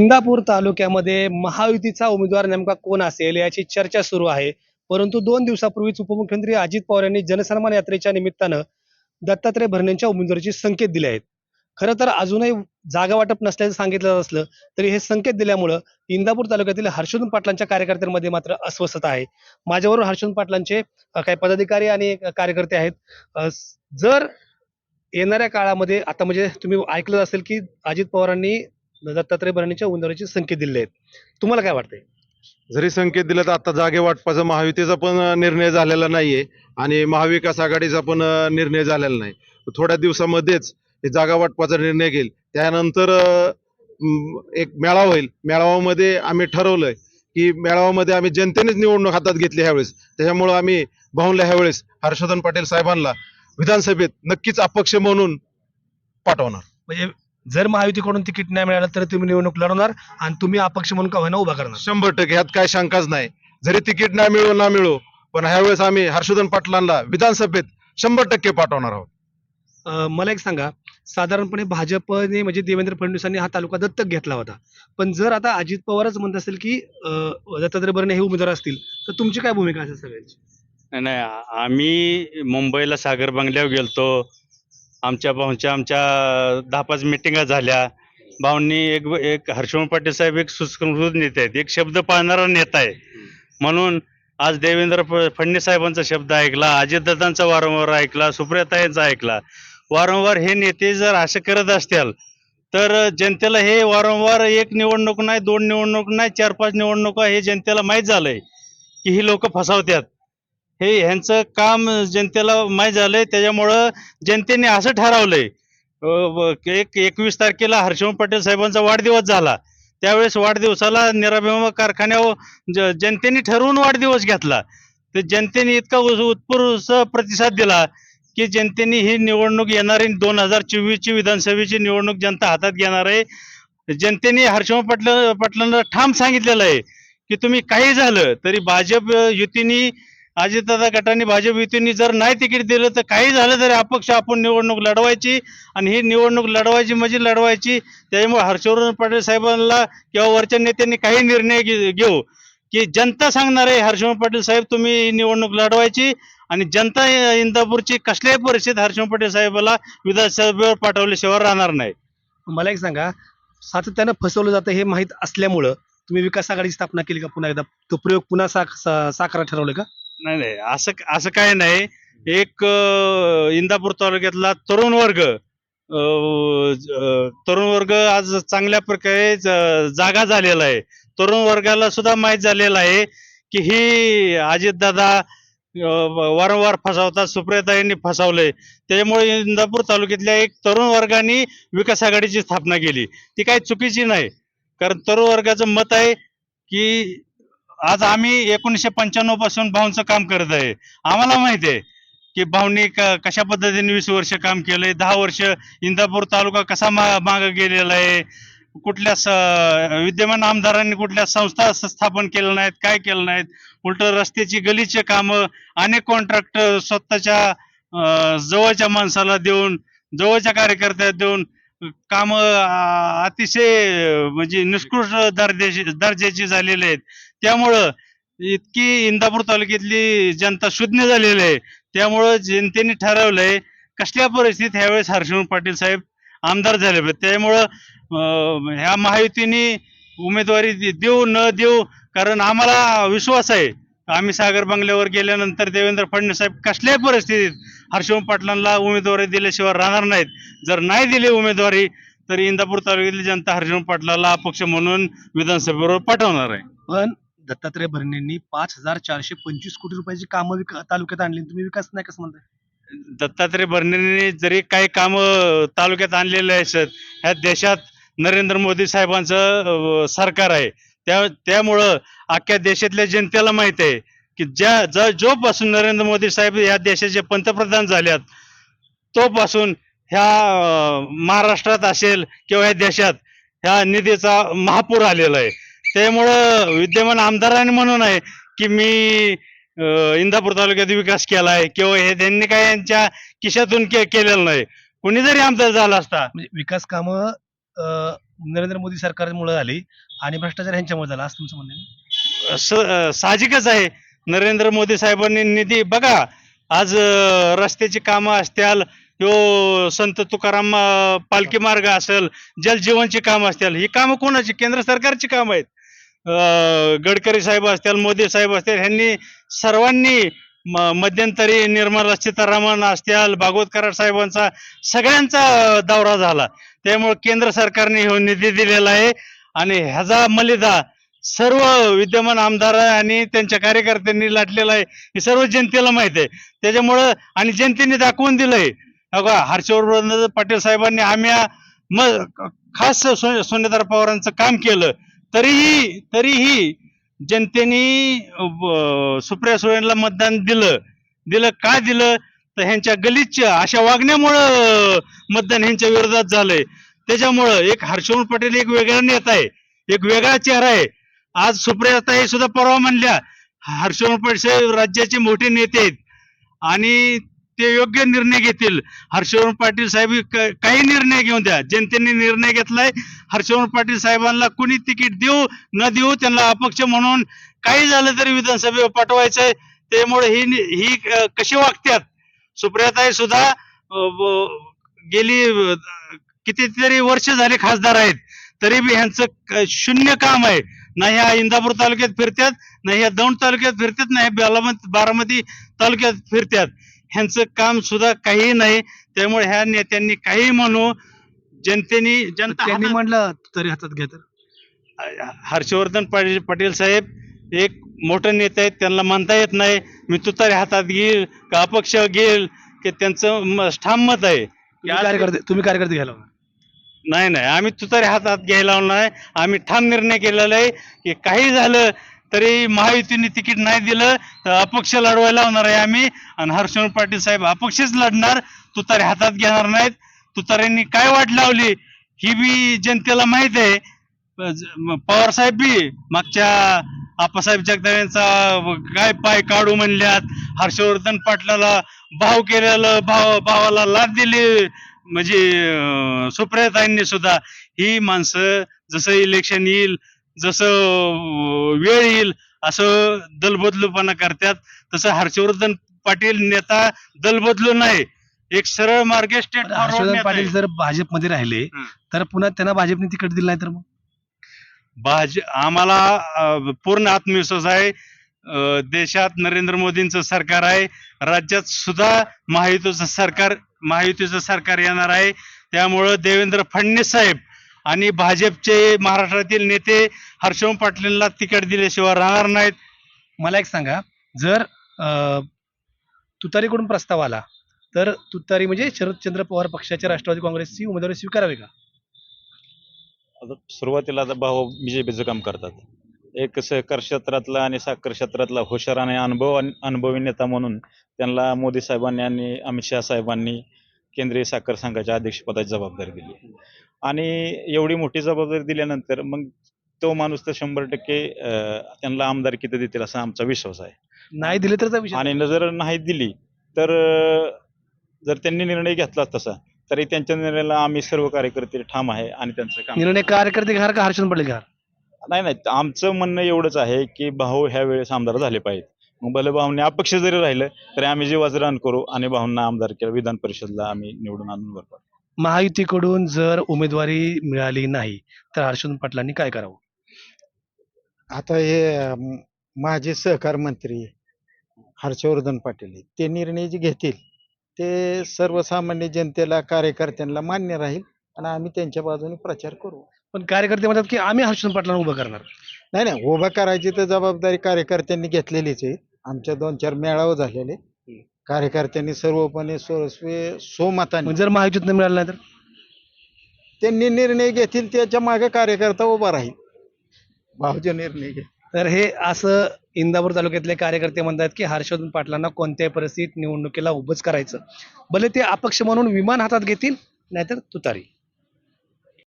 इंदापूर तालुक्यामध्ये महायुतीचा उमेदवार नेमका कोण असेल याची चर्चा सुरू आहे. परंतु दोन दिवसापूर्वीच उपमुख्यमंत्री अजित पवार यांनी जनसन्मान यात्रेच्या निमित्तानं दत्तात्रय भरणेंच्या उमेदवारीचे संकेत दिले आहेत. खरं तर अजूनही जागा वाटप नसल्याचं सांगितलं असलं तरी हे संकेत दिल्यामुळं इंदापूर तालुक्यातील हर्षवर्धन पाटलांच्या कार्यकर्त्यांमध्ये मात्र अस्वस्थता आहे. माझ्याबरोबर हर्षवर्धन पाटलांचे काही पदाधिकारी आणि कार्यकर्ते आहेत. जर येणाऱ्या काळामध्ये आता म्हणजे तुम्ही ऐकलं असेल की अजित पवारांनी दत्तात्रय भरणेच्या उमेदवारीचे संकेत दिले आहेत. तुम्हाला काय वाटतंय? जरी संकेत दिला तर आता जागे वाटपाचा महायुतीचा पण निर्णय झालेला नाहीये आणि महाविकास आघाडीचा पण निर्णय झालेला नाही. थोड्या दिवसामध्येच हे जागा वाटपाचा निर्णय घेईल. त्यानंतर एक मेळावा होईल. मेळाव्यामध्ये आम्ही ठरवलंय की मेळाव्यामध्ये आम्ही जनतेनेच निवडणूक हातात घेतली ह्यावेळेस. त्याच्यामुळं आम्ही भाऊनला ह्यावेळेस हर्षवर्धन पाटील साहेबांना विधानसभेत नक्कीच अपक्ष म्हणून पाठवणार. म्हणजे जर महायुतीकडून तिकीट नाही मिळालं तर तुम्ही निवडणूक लढवणार आणि तुम्ही अपक्ष म्हणून का होईना उभा करणार? शंभर टक्के ह्यात काय शंकाच नाही. जरी तिकीट नाही मिळो ना मिळो पण ह्यावेळेस आम्ही हर्षवर्धन पाटलांना विधानसभेत शंभर टक्के पाठवणार आहोत. अं, मला एक सांगा साधारणपणे भाजपने म्हणजे देवेंद्र फडणवीसांनी हा तालुका दत्तक घेतला होता. पण जर आता अजित पवारच म्हणत असेल की अं, दत्तात्रय भरणे हे उमेदवार असतील तर तुमची काय भूमिका असेल सगळ्यांची? नाही नाही आ- आम्ही मुंबईला सागर बंगल्यावर गेलतो. आमच्या भाऊंच्या आमच्या दहा पाच मिटिंगा झाल्या. भाऊंनी एक एक हर्षवर्धन पाटील साहेब एक सुसंस्कृत नेते आहेत. एक शब्द पाळणारा नेता आहे. म्हणून आज देवेंद्र फ- फडणवीस साहेबांचा शब्द ऐकला अजितदादांचा वारंवार ऐकला सुप्रियाताईंचा ऐकला. वारंवार हे नेते जर असं करत असतील तर जनतेला हे वारंवार एक निवडणूक नाही दोन निवडणूक नाही चार पाच निवडणुका हे जनतेला माहीत झालंय की ही लोक फसावतात. हे ह्यांचं काम जनतेला माहीत झालंय. त्याच्यामुळं जनतेने असं ठरवलंय. एक एकवीस तारखेला हर्षवर्धन पटेल साहेबांचा वाढदिवस झाला. त्यावेळेस वाढदिवसाला निराभिमा कारखान्यावर ज- जनतेने ठरवून वाढदिवस घेतला. तर जनतेने इतका उस- उत्स्फूर्त प्रतिसाद दिला की जनतेने ही निवडणूक येणारी दोन हजार चोवीसची विधानसभेची निवडणूक जनता हातात घेणार आहे. जनतेने हर्षवर्धन पटल पटलांना ठाम सांगितलेलं आहे की तुम्ही काही झालं तरी भाजप युतीनी युतीने अजितदादा गटाने भाजप युतीने जर नाही तिकीट दिलं तर काही झालं तरी अपक्ष आपण निवडणूक लढवायची आणि ही निवडणूक लढवायची म्हणजे लढवायची. त्याच्यामुळे हर्षवर्धन पाटील साहेबांना किंवा वरच्या नेत्यांनी काही निर्णय घेऊ. की जनता सांगणार आहे हर्षवर्धन पाटील साहेब तुम्ही ही निवडणूक लढवायची आणि जनता इंदापूरची कसल्याही परिस्थितीत हर्षवर्धन पाटील साहेबाला विधानसभेवर पाठवल्याशिवाय राहणार नाही. मला एक सांगा सातत्यानं फसवलं जातं हे माहीत असल्यामुळं तुम्ही विकास आघाडीची स्थापना केली का पुन्हा एकदा? तो प्रयोग पुन्हा साक सा- साकारा ठरवलं का? नाही नाही. असं असं काय नाही. एक अं, इंदापूर तालुक्यातला तरुण वर्ग अं, ज- अं, तरुण वर्ग आज चांगल्या प्रकारे ज- जागा झालेला आहे. तरुण वर्गाला सुद्धा माहीत झालेलं आहे की ही अजितदादा अं, वारंवार फसवतात सुप्रियताईंनी फसवलंय. त्याच्यामुळे इंदापूर तालुक्यातल्या एक तरुण वर्गाने विकास आघाडीची स्थापना केली. ती काही चुकीची नाही. कारण तरुण वर्गाचं मत आहे की आज आम्ही एकोणीसशे पंच्याण्णवपासून भाऊंचं काम करत आहे. आम्हाला माहिती आहे की भाऊंनी कशा पद्धतीने वीस वर्ष काम केलंय दहा वर्ष इंदापूर तालुका कसा मागे माग गेलेला आहे कुठल्या विद्यमान आमदारांनी कुठल्या संस्था स्थापन केल्या नाहीत काय केलं नाहीत उलट रस्त्याची गलीचे कामं अनेक कॉन्ट्रॅक्ट स्वतःच्या जवळच्या माणसाला देऊन जवळच्या कार्यकर्त्याला देऊन काम अतिशय म्हणजे निष्कृष्ट दर्जाची दर्जाची झालेली आहेत. त्यामुळं इतकी इंदापूर तालुक्यातली जनता शून्य झालेली आहे. त्यामुळं जनतेने ठरवलंय कसल्या परिस्थितीत ह्यावेळेस हर्षवर्धन पाटील साहेब आमदार झाले पाहिजेत त्यामुळं ह्या महायुतीने उमेदवारी देऊ न देऊ कारण आम्हाला विश्वास आहे. आम्ही सागर बंगल्यावर गेल्यानंतर देवेंद्र फडणवीस साहेब कसल्याही परिस्थितीत हर्षवर्धन पाटलांना उमेदवारी दिल्याशिवाय राहणार नाहीत. जर नाही दिली उमेदवारी तर इंदापूर तालुक्यातली जनता हर्षवर्धन पाटलाला अपक्ष म्हणून विधानसभेवर पाठवणार आहे. पण दत्तात्रय भरणेंनी पाच हजार चारशे पंचवीस कोटी रुपयाची कामं विक- तालुक्यात आणली. तुम्ही विकास नाही कसं म्हणताय? दत्तात्रय भरणेंनी जरी काही काम तालुक्यात आणलेले असत ह्या देशात नरेंद्र मोदी साहेबांचं अं, सरकार आहे. त्या त्यामुळं अख्ख्या देशातल्या जनतेला माहीत आहे की ज्या ज जोपासून नरेंद्र मोदी साहेब या देशाचे पंतप्रधान झाल्यात तोपासून ह्या अं, महाराष्ट्रात असेल किंवा ह्या देशात ह्या निधीचा महापूर आलेला आहे. त्यामुळं विद्यमान आमदारांनी म्हणून आहे की मी इंदापूर तालुक्यात विकास केलाय किंवा हे त्यांनी काय यांच्या खिशातून के केलेलं नाही. कुणी जरी आमदार झाला असता. म्हणजे विकास कामं अं, नरेंद्र मोदी सरकारमुळे झाली आणि भ्रष्टाचार ह्यांच्यामुळे झाला असं तुमचं म्हणणं आहे? स- साहजिकच आहे. नरेंद्र मोदी साहेबांनी निधी बघा आज अं, रस्त्याची कामं असतील यो संत तुकाराम अं, पालखी मार्ग असेल जलजीवनची कामं असतील ही कामं कोणाची? केंद्र सरकारची कामं आहेत. गडकरी साहेब असतील मोदी साहेब असतील ह्यांनी सर्वांनी म- मध्यंतरी निर्मला सीतारामन असतील भागवत कराड साहेबांचा सगळ्यांचा दौरा झाला. त्यामुळे केंद्र सरकारने हो निधी दिलेला आहे आणि ह्याचा मलिदा सर्व विद्यमान आमदार आणि त्यांच्या कार्यकर्त्यांनी लाटलेला आहे. हे सर्व जनतेला माहीत आहे. त्याच्यामुळं आणि जनतेने दाखवून दिलंय. अगं हर्षवर्धन पाटील साहेबांनी आम्ही मग खास सोनेदार पवारांचं काम केलं. तरीही तरीही जनतेने सुप्रिया सुळेंना मतदान दिलं. दिलं का दिलं? तर ह्यांच्या गलिच्छ अशा वागण्यामुळं मतदान ह्यांच्या विरोधात झालंय. त्याच्यामुळं एक हर्षवर्धन पटेल एक वेगळा नेता आहे एक वेगळा चेहरा आहे. आज सुप्रियाता हे सुद्धा परवा म्हणल्या हर्षवर्धन पटेल राज्याचे मोठे नेते आहेत. आणि ते योग्य निर्णय घेतील. हर्षवर्धन पाटील साहेब काही निर्णय घेऊन द्या. जनतेने निर्णय घेतलाय. हर्षवर्धन पाटील साहेबांना कुणी तिकीट देऊ न देऊ त्यांना अपक्ष म्हणून काही झालं तरी विधानसभेवर पाठवायचंय त्यामुळे ही ही कशी वागतात सुप्रियाताई सुद्धा गेली कितीतरी वर्ष झाले खासदार आहेत. तरी बी ह्यांचं शून्य काम आहे. ना ह्या इंदापूर तालुक्यात फिरतात ना ह्या दौंड तालुक्यात फिरतात ना ह्या बारामती बारामती तालुक्यात फिरतात ह्यांचं काम सुद्धा काही नाही. त्यामुळे ह्या नेत्यांनी काही म्हणू. जनतेने जनता त्यांनी हातात- म्हटलं तरी हातात घ्या तर. हर्षवर्धन पाटील पाटील साहेब एक मोठे नेते आहेत त्यांना म्हणता येत नाही. मी तुतारी हातात घेईल का अपक्ष घेईल की त्यांचं म- ठाम मत आहे. की तुम्ही आज- कार्यकर्ते तुम्ही कार्यकर्ते घ्यायला हवं. नाही नाही. आम्ही तुतारी हातात घ्यायला आहे. आम्ही ठाम निर्णय केलेला आहे की काही झालं तरी महायुतीने तिकीट नाही दिलं तर अपक्ष लढवायला लावणार आहे आम्ही. आणि हर्षवर्धन पाटील साहेब अपक्षच लढणार तुतारे हातात घेणार नाहीत. तुताऱ्यांनी काय वाट लावली ही बी जनतेला माहीत आहे. पवार साहेब बी मागच्या आप्पासाहेब जगदाव यांचा काय पाय काढू म्हणल्यात. हर्षवर्धन पाटलाला भाव केलेलं भाव भावाला लाद दिली म्हणजे अं, सुप्रियाताईंनी सुद्धा. ही माणसं जसं इलेक्शन येईल जसं वेळ येईल असं दलबदलूपणा करतात. तसं हर्षवर्धन पाटील नेता दलबदलू नाही एक सरळ मार्गे स्टेट हर्षवर्धन पाटील जर भाजपमध्ये राहिले हं. तर पुन्हा त्यांना भाजपने तिकीट दिलं नाही तर मग? भाज आम्हाला अं, पूर्ण आत्मविश्वास आहे. अं, देशात नरेंद्र मोदींचं सरकार आहे. राज्यात सुद्धा महायुतीचं सरकार महायुतीचं सरकार येणार आहे. त्यामुळं देवेंद्र फडणवीस साहेब आणि भाजपचे महाराष्ट्रातील नेते हर्षवर्धन पाटलांना तिकीट दिल्याशिवाय राहणार नाहीत. मला एक सांगा जर अं, तुतारीकडून प्रस्ताव आला तर तुतारी म्हणजे शरदचंद्र पवार पक्षाच्या राष्ट्रवादी काँग्रेसची उमेदवारी स्वीकारावी का? आता सुरुवातीला आता भाऊ बीजेपीचं काम करतात. एक सहकार क्षेत्रातला आणि साखर क्षेत्रातला हुशार आणि अनुभव अनुभवी नेता म्हणून त्यांना मोदी साहेबांनी आणि अमित शहा साहेबांनी केंद्रीय साखर संघाच्या अध्यक्षपदाची जबाबदारी दिली. आणि एवढी मोठी जबाबदारी दिल्यानंतर मग तो माणूस तर शंभर टक्के त्यांना आमदारकी तर देतील असा आमचा विश्वास आहे. नाही दिले तर आणि जर नाही दिली तर जर त्यांनी निर्णय घेतला तसा तरी त्यांच्या निर्णयाला आम्ही सर्व कार्यकर्ते ठाम आहे आणि त्यांचं काम निर्णय कार्यकर्ते घेणार का हर्षवर्धन पाटील घेणार? नाही नाही. आमचं म्हणणं एवढंच आहे की भाऊ ह्या वेळेस आमदार झाले पाहिजेत. मग भले भाऊने अपक्ष जरी राहिलं तरी आम्ही जीवाचं रान करू आणि भाऊंना आमदार केलं. विधान परिषदला आम्ही निवडून आणून वर पाडू. महायुतीकडून जर उमेदवारी मिळाली नाही तर हर्षवर्धन पाटलांनी काय करावं? आता हे अं, माझे सहकार मंत्री हर्षवर्धन पाटील आहेत. ते निर्णय जे घेतील ते सर्वसामान्य जनतेला कार्यकर्त्यांना मान्य राहील आणि आम्ही त्यांच्या बाजूने प्रचार करू. पण कार्यकर्ते म्हणतात की आम्ही हर्षवर्धन पाटलांना उभं करणार. नाही नाही उभा करायची तर जबाबदारी कार्यकर्त्यांनी घेतलेलीच आहे. आमच्या दोन चार मेळावे झालेले. कार्यकर्त्यांनी सर्वपणे सर्वस्वी सोमताने मग जर महायुतीत मिळालं नाही तर? त्यांनी निर्णय घेतील त्याच्यामागे कार्यकर्ता उभा राहील. भाऊचे निर्णय घे तर हे असं इंदापूर तालुक्यातले कार्यकर्ते म्हणतात की हर्षवर्धन पाटलांना कोणत्याही परिस्थितीत निवडणुकीला उभंच करायचं. भले ते अपक्ष म्हणून विमान हातात घेतील नाहीतर तुतारी.